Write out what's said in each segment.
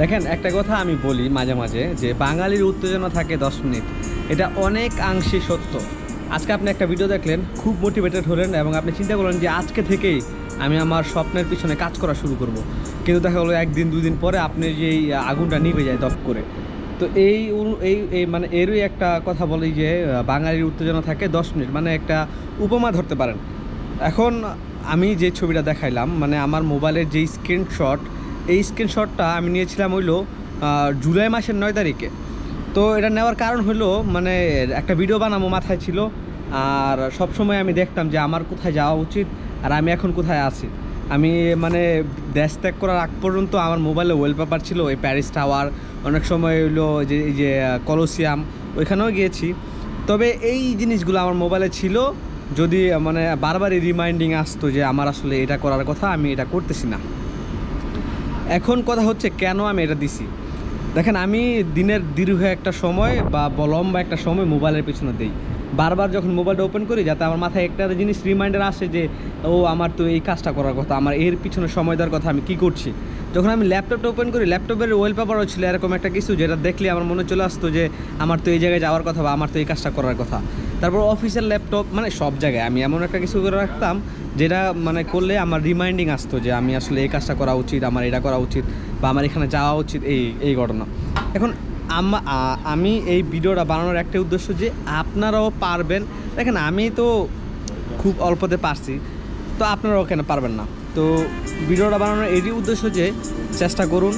দেখেন, একটা কথা আমি বলি মাঝে মাঝে যে বাঙালির উত্তেজনা থাকে দশ মিনিট। এটা অনেক আংশে সত্য। আজকে আপনি একটা ভিডিও দেখলেন, খুব মোটিভেটেড হলেন এবং আপনি চিন্তা করলেন যে আজকে থেকেই আমি আমার স্বপ্নের পিছনে কাজ করা শুরু করব। কিন্তু দেখা গেলো একদিন দুদিন পরে আপনি যে এই আগুনটা নিভে যায় দপ করে। তো এই এই মানে এরই একটা কথা বলি যে বাঙালির উত্তেজনা থাকে দশ মিনিট মানে একটা উপমা ধরতে পারেন। এখন আমি যে ছবিটা দেখাইলাম মানে আমার মোবাইলের যে স্ক্রিনশট এই স্ক্রিনশটটা আমি নিয়েছিলাম হইল জুলাই মাসের নয় তারিখে। তো এটা নেওয়ার কারণ হলো মানে একটা ভিডিও বানাবো মাথায় ছিল, আর সব সময় আমি দেখতাম যে আমার কোথায় যাওয়া উচিত আর আমি এখন কোথায় আছি। আমি মানে দেশ ত্যাগ করার আগ পর্যন্ত আমার মোবাইলে ওয়েলপেপার ছিল, ওই প্যারিস টাওয়ার অনেক সময় হইল যে, এই যে কলোসিয়াম ওইখানেও গিয়েছি। তবে এই জিনিসগুলো আমার মোবাইলে ছিল, যদি মানে বারবারই রিমাইন্ডিং আসতো যে আমার আসলে এটা করার কথা, আমি এটা করতেছি না। এখন কথা হচ্ছে কেন আমি এটা দিছি? দেখেন আমি দিনের দীর্ঘ একটা সময় বা লম্বা একটা সময় মোবাইলের পিছনে দিই। বারবার যখন মোবাইলটা ওপেন করি, যাতে আমার মাথায় একটা জিনিস রিমাইন্ডার আসে যে, ও, আমার তো এই কাজটা করার কথা, আমার এর পিছনে সময় দেওয়ার কথা আমি কি করছি? যখন আমি ল্যাপটপটা ওপেন করি ল্যাপটপের ওয়েলপেপারও ছিল এরকম একটা কিছু, যেটা দেখলে আমার মনে চলে আসতো যে, আমার তো এই জায়গায় যাওয়ার কথা বা আমার তো এই কাজটা করার কথা। তারপর অফিসের ল্যাপটপ মানে সব জায়গায়, আমি এমন একটা কিছু করে রাখতাম, যেটা মানে করলে আমার রিমাইন্ডিং আসতো যে, আমি আসলে এই কাজটা করা উচিত, আমার এটা করা উচিত বা আমার এখানে যাওয়া উচিত, এই এই ঘটনা। এখন আমি এই ভিডিওটা বানানোর একটা উদ্দেশ্য যে আপনারাও পারবেন। দেখেন, আমি তো খুব অল্পতে পারছি, তো আপনারাও কেন পারবেন না? তো ভিডিওটা বানানোর এরই উদ্দেশ্য যে চেষ্টা করুন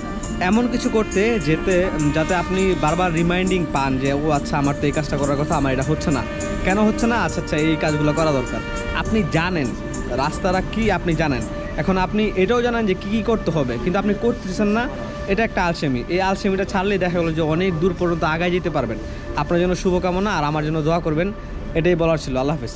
এমন কিছু করতে যেতে যাতে আপনি বারবার রিমাইন্ডিং পান যে, ও আচ্ছা আমার তো এই কাজটা করার কথা, আমার এটা হচ্ছে না। কেন হচ্ছে না? আচ্ছা আচ্ছা এই কাজগুলো করা দরকার। আপনি জানেন, রাস্তাটা কি আপনি জানেন। এখন আপনি এটাও জানেন যে কী কী করতে হবে, কিন্তু আপনি করতেছেন না। এটা একটা আলসেমি। এই আলসেমিটা ছাড়লেই দেখা গেলো যে অনেক দূর পর্যন্ত আগায় যেতে পারবেন। আপনার জন্য শুভকামনা আর আমার জন্য দোয়া করবেন। এটাই বলার ছিল। আল্লাহ হাফেজ।